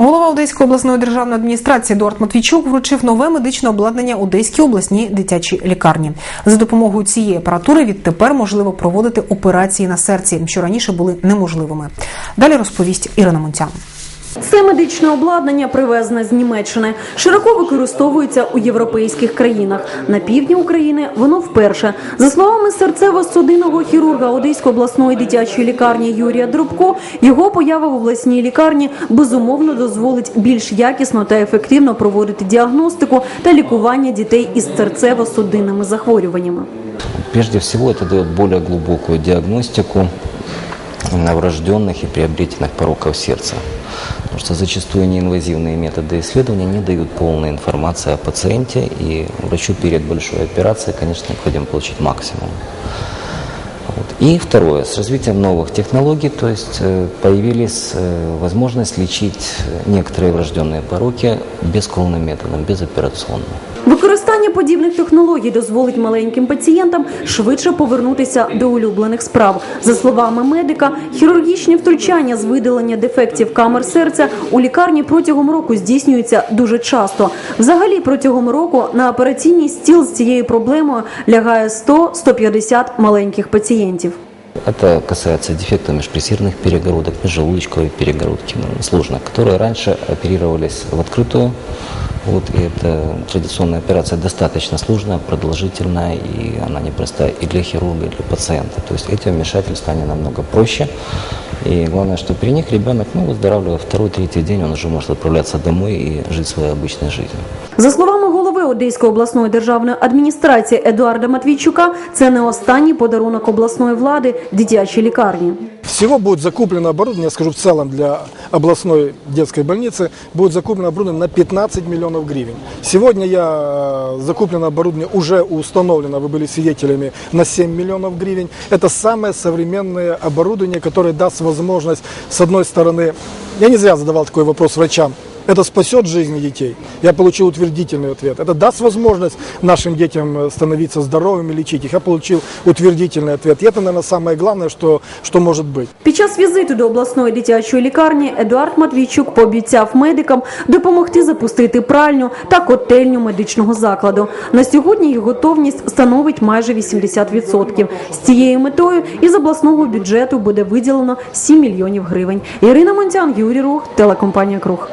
Голова Одеської обласної державної адміністрації Едуард Матвійчук вручив нове медичне обладнання Одеській обласній дитячій лікарні. За допомогою цієї апаратури відтепер можливо проводити операції на серці, що раніше були неможливими. Далі розповість Ірина Монтян. Це медичне обладнання привезене з Німеччини. Широко використовується у європейських країнах. На півдні України воно вперше. За словами серцево-судинного хірурга Одеської обласної дитячої лікарні Юрія Дробко, його поява в обласній лікарні безумовно дозволить більш якісно та ефективно проводити діагностику та лікування дітей із серцево-судинними захворюваннями. Прежде всего, это дает более глубокую диагностику новорожденных и приобретенных пороков сердца. Потому что зачастую неинвазивные методы исследования не дают полной информации о пациенте, и врачу перед большой операцией, конечно, необходимо получить максимум. Вот. И второе, с развитием новых технологий, то есть э, появились э, возможность лечить некоторые врожденные пороки бескровным методом, безоперационно. Використання подібних технологій дозволить маленьким пацієнтам швидше повернутися до улюблених справ. За словами медика, хірургічні втручання з видалення дефектів камер серця у лікарні протягом року здійснюються дуже часто. Взагалі, протягом року на операційний стіл з цією проблемою лягає 100-150 маленьких пацієнтів. Это касается дефектов межпрессирных перегородок, межжелудочковой перегородки, ну, сложно, которые раньше оперировались в открытую. Вот, и эта традиционная операция достаточно сложная, продолжительная, и она непростая и для хирурга, и для пациента. То есть эти вмешательства, они намного проще. И главное, что при них ребенок, ну, выздоравливая второй-третий день, он уже может отправляться домой и жить своей обычной жизнью. За словами голови Одеської обласної державної адміністрації Едуарда Матвійчука, це не останній подарунок обласної влади дитячій лікарні. Всего будет закуплено оборудование, я скажу в целом для областной детской больницы, будет закуплено оборудование на 15 миллионов гривен. Сегодня я э, закуплено оборудование уже установлено, вы были свидетелями, на 7 миллионов гривен. Это самое современное оборудование, которое даст возможность, с одной стороны, я не зря задавал такой вопрос врачам, это спасет жизни детей. Я получил утвердительный ответ. Это даст возможность нашим детям э, становиться здоровыми, лечить их. Я получил утвердительный ответ. И это, наверное, самое главное, что, что может быть. Під час візиту до обласної дитячої лікарні Едуард Матвійчук пообіцяв медикам допомогти запустити пральню та котельню медичного закладу. На сьогодні їх готовність становить майже 80%. З цією метою із обласного бюджету буде виділено 7 мільйонів гривень. Ірина Монтян, Юрій Рух, телекомпанія Круг.